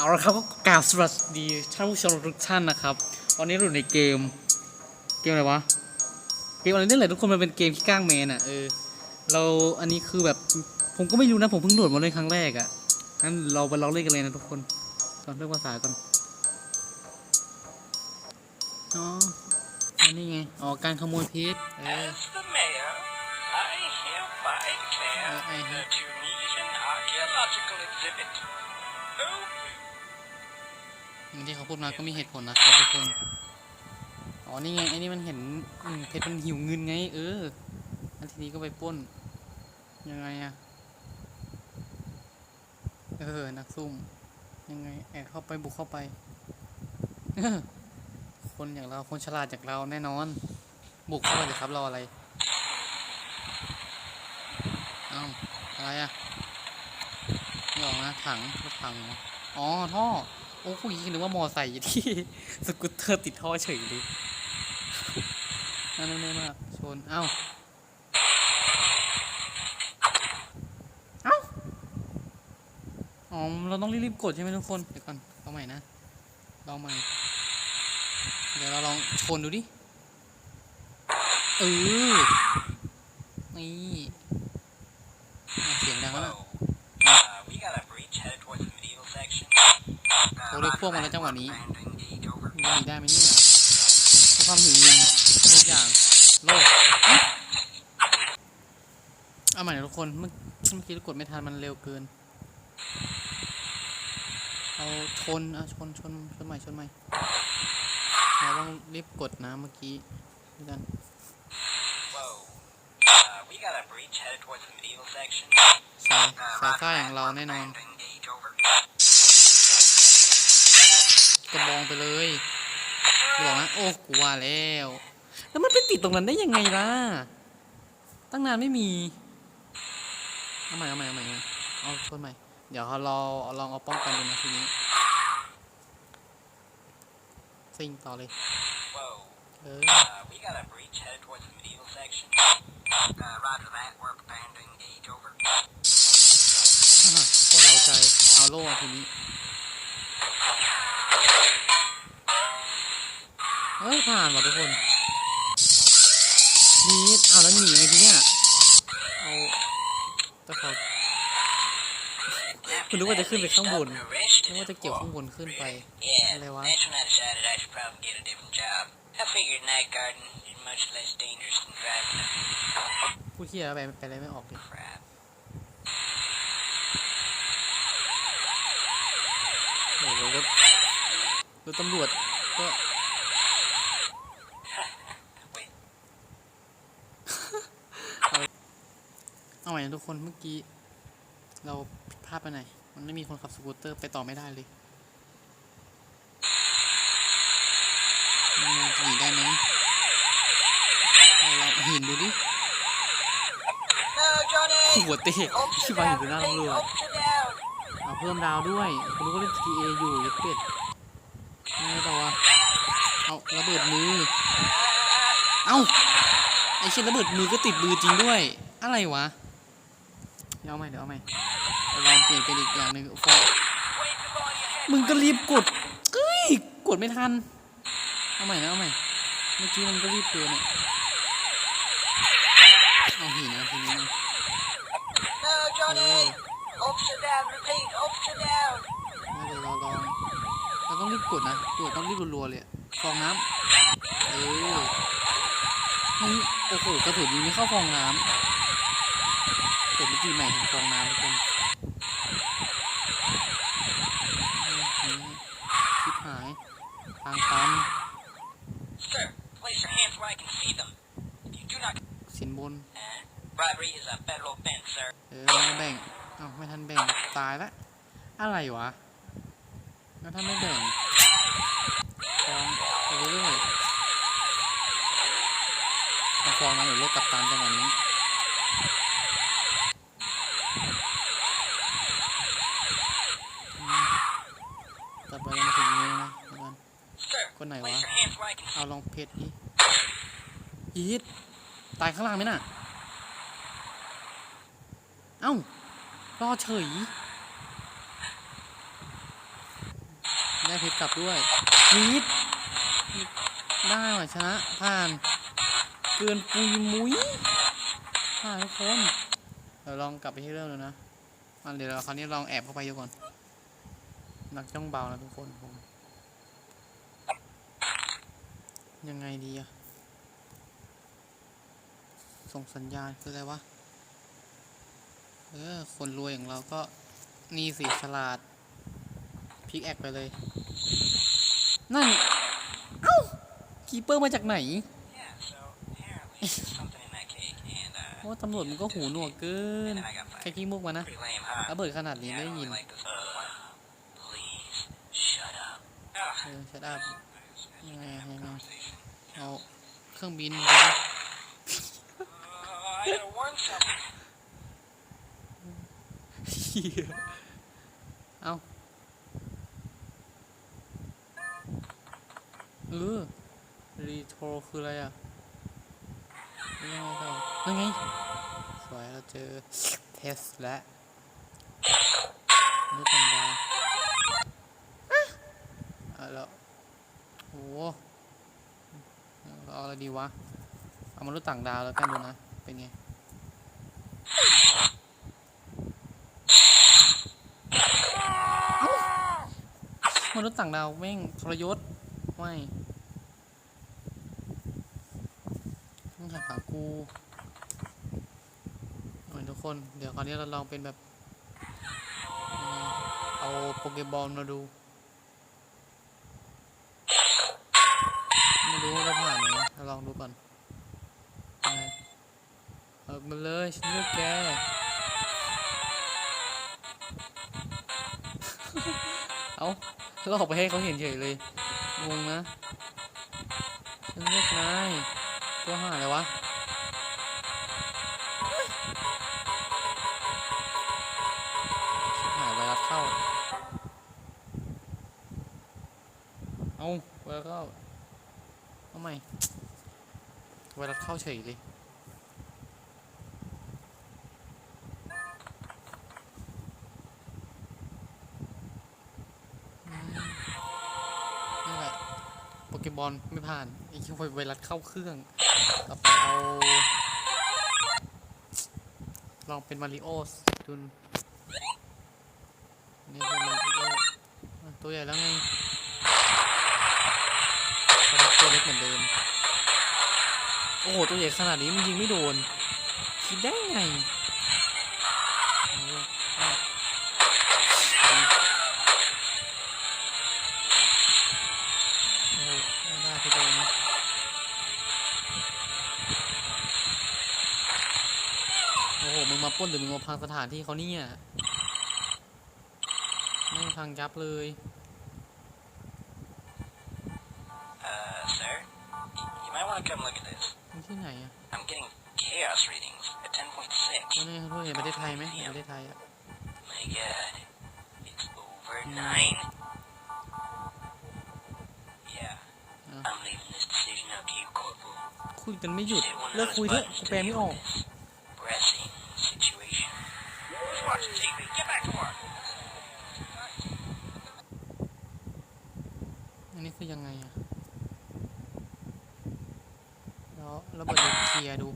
เอาละครับก็กาบสวัสดีท่านผู้ชมทุกท่านนะครับ วันนี้เราอยู่ในเกม เกมอะไรวะ เกมอะไรนี่แหละทุกคนมันเป็นเกมที่ก้างแมนอะเออ เราอันนี้คือแบบผมก็ไม่รู้นะผมเพิ่งโหลดมาเล่นครั้งแรกอะงั้นเราไปลองเล่นกันเลยนะทุกคนก่อนเรื่องภาษาก่อนอ๋ออันนี้ไงอ๋อการขโมยเพชรเออ I declare the Tunisian archaeological exhibit open. อย่างที่เขาพูดมาก็มีเหตุผลนะครับทุกคน อ๋อ นี่ไงไอ้นี่มันเห็นเพชรมันหิวเงินไง เออแล้วทีนี้ก็ไปป้น ยังไงอะเออ นักซุ่ม ยังไง แอบเข้าไปบุกเข้าไป คนอย่างเรา คนฉลาดจากเราแน่นอน บุกเข้าไปเลยครับรออะไร เอ้า อะไรอะนี่ออกนะ ถังรถถังเหรออ๋อ ท่อ โอ้ผู้หญิงนึกว่ามอไซค์ที่สกูตเตอร์ติดท่อเฉยเลยนั่นนั่นนั่นมากชน เอ้า เอ้า อ๋อ เราต้องรีบๆกดใช่ไหมทุกคน เดี๋ยวก่อนเอาใหม่นะ ลองใหม่ เดี๋ยวเราลองชนดูดิ เออ นี่อะเสียงดังแล้วนะ Uh, we got a breach headed towards the medieval section. Uh, โอ้เรียกพวกมาแล้วจังหวะนี้ abandoned gate over. มันจะหนีได้ไหมเนี่ยเพราะความหิวเงินทุกอย่างโลกเอ๊ะเอาใหม่นะทุกคนเมื่อเมื่อกี้เรากดไม่ทันมันเร็วเกิน เอาชนอะชนชนชนใหม่ชนใหม่เราต้องรีบกดนะเมื่อกี้ด้วยกัน Whoa. Uh, we got a breach headed towards the medieval section. สาย Uh, สาย roger ซ่า that. อย่างเราแน่นอน อกนะโอ้กูว่าแล้ว แล้วมันไปติดตรงนั้นได้ยังไงล่ะ ตั้งนานไม่มี เอาใหม่เอาใหม่เอาใหม่เอาใหม่เอาชนใหม่ เดี๋ยวเราเอาลองเอาป้องกันดูนะทีนี้ซิงต่อเลย Whoa. เออ Uh, we got a breach headed towards the medieval section. Uh, roger that. We're abandoning gate over. พวกเราใจ เอาโล่ทีนี้ เออผ่านหมดทุกคนนี่เอาแล้วหนีไงทีเนี้ยเอาตะขอคุณรู้ว่าจะขึ้นไปข้างบนนึกว่าจะเกี่ยวข้างบนขึ้นไปอะไรวะ พูดเที่ยอไปไปอะไรไม่ออกเลยเดี๋รถรถตำรวจก็ เอาใหม่นะทุกคนเมื่อกี้ เราผิดพลาดไปไหน มันไม่มีคนขับสกูตเตอร์ไปต่อไม่ได้เลยมันจะหนีได้ไหมเราหินดูดิหัวเตะ Up ที่ to วางอ down, ยู่หน้าตำรวจเอาเพิ่มดาวด้วยคุณรู้ว่าเล่น GTA อยู่ยัดเป็ดยังไงต่อวะเอาระเบิดมือ เอาไอเช่นระเบิดมือก็ติดมือจริงด้วย อะไรวะ เดี๋ยวเอาใหม่เดี๋ยวเอาใหม่เราลองเปลี่ยนเป็นอีกอย่างหนึ่งฟอ Wait before you hit มึงก็รีบกดเอ้ยกดไม่ทัน เอาใหม่นะเอาใหม่ เมื่อกี้มันก็รีบเกินอะเอาหินนะทีนี้ No, Johnny! Up to down, repeat, up to down. เดี๋ยวเราลองเราต้องรีบกดนะกดต้องรีบรัวๆเลยอะฟองน้ำเออนี่โอ้โหกระสุนยิงไม่เข้าฟองน้ำ เป็นวิธีใหม่ของฟองน้ำทุกคนชิบหายทางตันสินบนเออไม่แบ่งเอ้าไม่ทันแบ่งตายละ อะไรวะแล้วถ้าไม่แบ่งฟองเรื่อยๆเอาฟองมาหรือรถกับตันจังหวะนี้ อืมต่อไปเรามาถึงนี้นะเดี๋ยวก่อน Sir, Con này place quá. your hands where I can see เอาลองเพชรดิยีดตายข้างล่างไหมน่ะ เอ้า รอเฉยเพชรกลับด้วยนีดได้ว่ะชนะ ผ่าน เกินปุยมุ้ยผ่านทุกคนเดี๋ยวลองกลับไปที่เริ่มเลยนะอันเดี๋ยวเราคราวนี้ลองแอบเข้าไปดูก่อน นักจ้องเบานะทุกคนผม ยังไงดีอะส่งสัญญาณคืออะไรวะ เออ คนรวยอย่างเราก็ นี่สิฉลาด พิกแอคไปเลย นั่น เอ้า คีเปอร์มาจากไหน Yeah, so apparently there's something in that cake, and uh, โอ้ตำรวจมันก็หูหนวกเกิน and then I got แค่ fired. ขี้มุกมานะ Pretty lame, huh? ระเบิดขนาดนี้ Yeah, I ไม่ don't ได้ยิน really like this. Uh, please shut up. เออชัดอัพ As ยังไง we อะ have ยัง a ไง conversation. เอาเครื่องบิน Uh, I gotta warn something. เหี้ยเอาเออรีโทรคืออะไรอะยังไงต่อยังไง สวยเราเจอเทสและนึกต่างดาวอะเอาแล้วโอ้โหเอาอะไร ดีวะ เอามนุษย์ต่างดาวแล้วกันดูนะ เป็นไง มนุษย์ต่างดาวแม่งทรยศ ไม่ต้องหักหากูเหมือนทุกคน เดี๋ยวคราวนี้เราลองเป็นแบบ เอ่อเอาโปเกบอลมาดู ไม่รู้ว่าจะผ่านไหมเรา ลองดูก่อนไปเอามาเลยฉันเลือกแกเอาเราออกไปให้เขาเห็นเฉยเลยงงนะฉันเลือกนายตัวหาอะไรวะหายไวรัสเข้า เอาไวรัสเข้าเอาใหม่ ไวรัสเข้าเฉยเลยนั่นแหละโปเกมอนไม่ผ่านไอ้คิวไวรัสเข้าเครื่อง ต่อไปเอา ลองเป็นมาริโอสดูนนี่เป็นมาริโอตัวใหญ่แล้วไงตัวเล็กเหมือนเดิม โอ้โห ตัวใหญ่ขนาดนี้มันยิงไม่โดน คิดได้ไงโอ้โหอะโอ้โหไม่น่าจะโดนนะโอ้โห มึงมาป้นหรือมึงมาพังสถานที่เขาเนี่ยไม่พังยับเลย Uh, sir, you might want to come look at this. มันที่ไหนอะ I'm getting chaos readings at 10.6. ตัวนี้เขาเห็นประเทศไทยไหมเห็นประเทศไทยอะ My god, it's over nine. Yeah, Oh. I'm leaving this decision up to you, Corporal. คุยกันไม่หยุด Hit one of เลิก those คุยเถอะ buttons กู to แปลไม่ออก deal with this pressing situation. Who's watching TV? Get back to work. อันนี้คือยังไงอะ แล้วระเบิดนิวเค ลียดู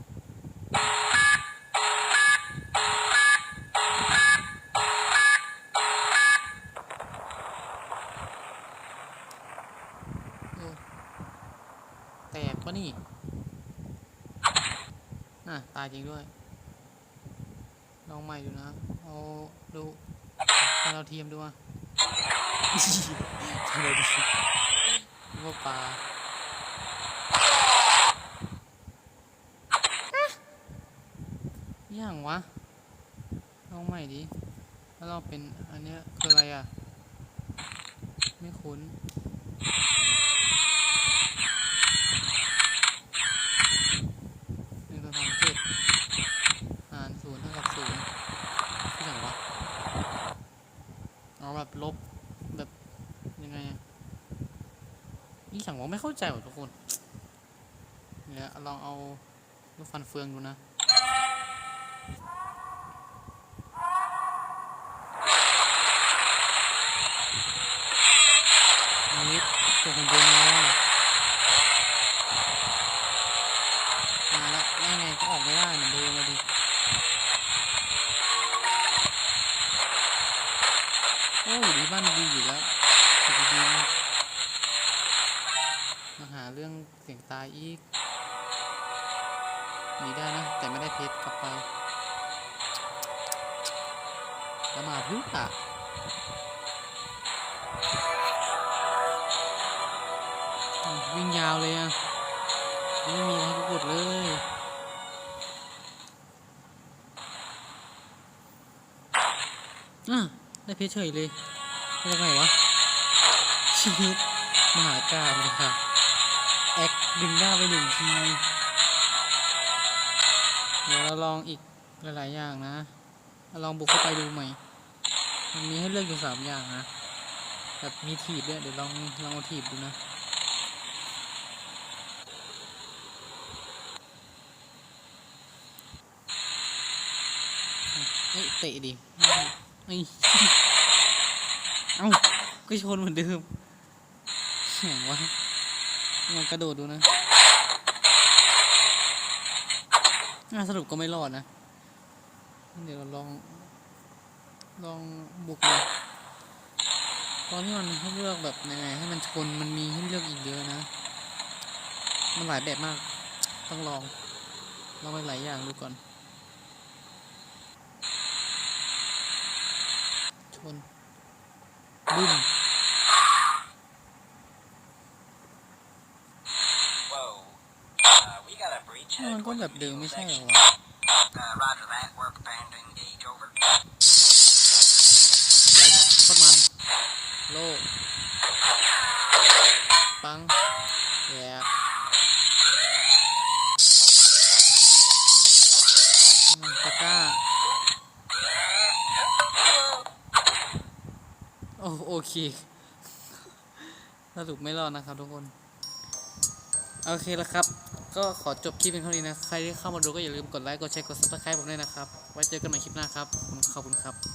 แตกปะนี่น่ะตายจริงด้วย ลองใหม่ดูนะ เอาดูเอาเราเทียมดูอะทำไมดีว่าปลา อย่างวะลองใหม่ดิแล้วเราเป็นอันเนี้ยคืออะไรอะ ไม่คุ้นหนึ่งสอสามเจ็ดหารศูนย์เท่ากับศูนย์คืออย่างวะเอาแบบลบแบบยังไงอะนี่อย่งว่าไม่เข้าใจว่ะทุกคน เนี่ยลองเอาลูกฟันเฟืองดูนะ ยู่ที่บ้านดีอยู่แล้วอยู่ดีมาหาเรื่องเสียงตายอีกหนีได้นะ แต่ไม่ได้เพชรกลับไปแล้วมาพึ่งอะวิ่งยาวเลยอะ ไม่มีอะไรให้กดเลยอะได้เพชรเฉยเลย มาจากไหนวะ ชีวิตมหากาบเลยค่ะแอคดึงหน้าไปหนึ่งที เดี๋ยวเราลองอีกหลาย ๆ อย่างนะเราลองบุกเข้าไปดูใหม่ มันมีให้เลือกอยู่สามอย่างนะ แบบมีถีบด้วย เดี๋ยวลองลองเอาถีบดูนะเอ้ยเตะดิไอ้ย เอ้าก็ชนเหมือนเดิมเสียงวะลองกระโดดดูนะอะสรุปก็ไม่รอดนะ เดี๋ยวเราลอง ลองบุกเลยตอนที่มันให้เลือกแบบยังไงให้มันชนมันมีให้เลือกอีกเยอะนะ มันหลายแบบมาก ต้องลองลองไปหลายอย่างดูก่อน ชน บึ้ม Whoa. Uh, we got a breach มัน headed ก็ towards แบบ the เดิม middle ไม่ใช่เหรอ section. วะ อ้โอเคสรุปไม่รอดนะครับทุกคน โอเคแล้วครับ ก็ขอจบคลิปเป็นเท่านี้นะ ใครที่เข้ามาดูก็อย่าลืมกดไลค์ กดแชร์ กดซับสไคร b e ผมด้วยนะครับ ไว้เจอกันใหม่คลิปหน้าครับ ขอบคุณครับ